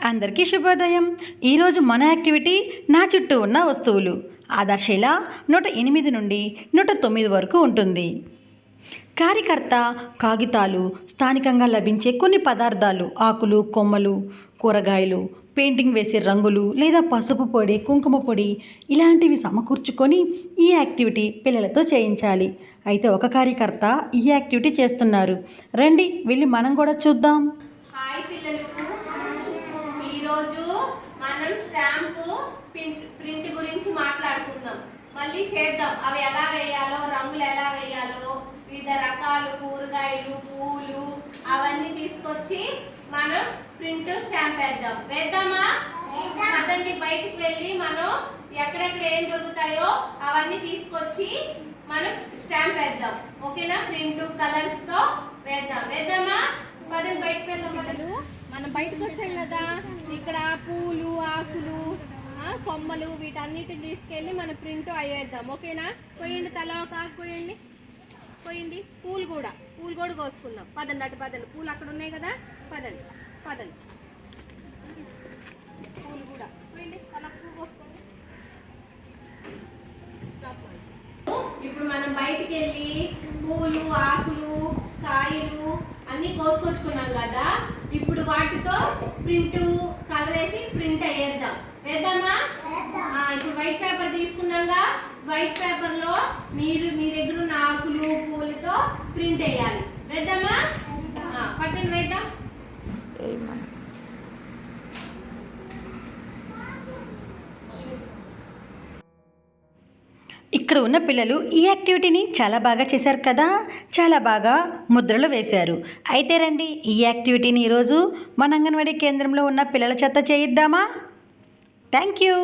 అందరికీ శుభోదయం. ఈరోజు మన యాక్టివిటీ నా చుట్టూ ఉన్న వస్తువులు. ఆదర్శిల నూట ఎనిమిది నుండి నూట తొమ్మిది వరకు ఉంటుంది. కార్యకర్త కాగితాలు స్థానికంగా లభించే కొన్ని పదార్థాలు ఆకులు కొమ్మలు కూరగాయలు పెయింటింగ్ వేసే రంగులు లేదా పసుపు పొడి కుంకుమ పొడి ఇలాంటివి సమకూర్చుకొని ఈ యాక్టివిటీ పిల్లలతో చేయించాలి. అయితే ఒక కార్యకర్త ఈ యాక్టివిటీ చేస్తున్నారు. రండి వెళ్ళి మనం కూడా చూద్దాం. హాయ్ పిల్లలు. మనం స్టాంపు ప్రింట్ గురించి మాట్లాడుకుందాం. మళ్ళీ చేద్దాం. అవి ఎలా వేయాలో రంగులు ఎలా వేయాలో వివిధ రకాలు కూరగాయలు పూలు అవన్నీ తీసుకొచ్చి మనం ప్రింట్ స్టాంప్ వేద్దాం. వేద్దామా? పదండి బయటికి వెళ్ళి మనం ఎక్కడెక్కడ ఏం దొరుకుతాయో అవన్నీ తీసుకొచ్చి మనం స్టాంప్ వేద్దాం. ఓకేనా? ప్రింట్ కలర్స్తో వేద్దాం. వేద్దామా? పదండి బయటకు వెళ్దాం మనం బయటకు వచ్చాం కదా. ఇక్కడ పూలు ఆకులు కొమ్మలు వీటన్నిటిని తీసుకెళ్ళి మనం ప్రింట్ అయ్యేద్దాం. ఓకేనా? పోయండి తల ఒక ఆకు పోయండి. పోయండి. పూలు కూడా. పూలు కూడా కోసుకుందాం. పదండి అటు పదండి. పూలు అక్కడ ఉన్నాయి కదా? పదండి పదండి. పూలు కూడా. పోయింది తల పువ్వు కోసుకోండి. ఇప్పుడు మనం బయటికి వెళ్ళి పూలు ఆకులు కాయలు అన్ని కోసుకొచ్చుకున్నాం కదా ఇప్పుడు వాటితో ప్రింట్ కలర్ వేసి ప్రింట్ అయ్యేద్దాం వేద్దామా? ఆ, ఇప్పుడు వైట్ పేపర్ తీసుకున్నాగా వైట్ పేపర్లో మీరు మీ దగ్గర ఉన్న ఆకులు పూలతో ప్రింట్ వేయాలి. వేద్దామా? ఆ, పట్టండి వేద్దాం. ఇక్కడ ఉన్న పిల్లలు ఈ యాక్టివిటీని చాలా బాగా చేశారు కదా? చాలా బాగా ముద్రలు వేశారు. అయితే రండి ఈ యాక్టివిటీని ఈరోజు మన అంగన్వాడీ కేంద్రంలో ఉన్న పిల్లల చెత్త చేయిద్దామా? Thank you.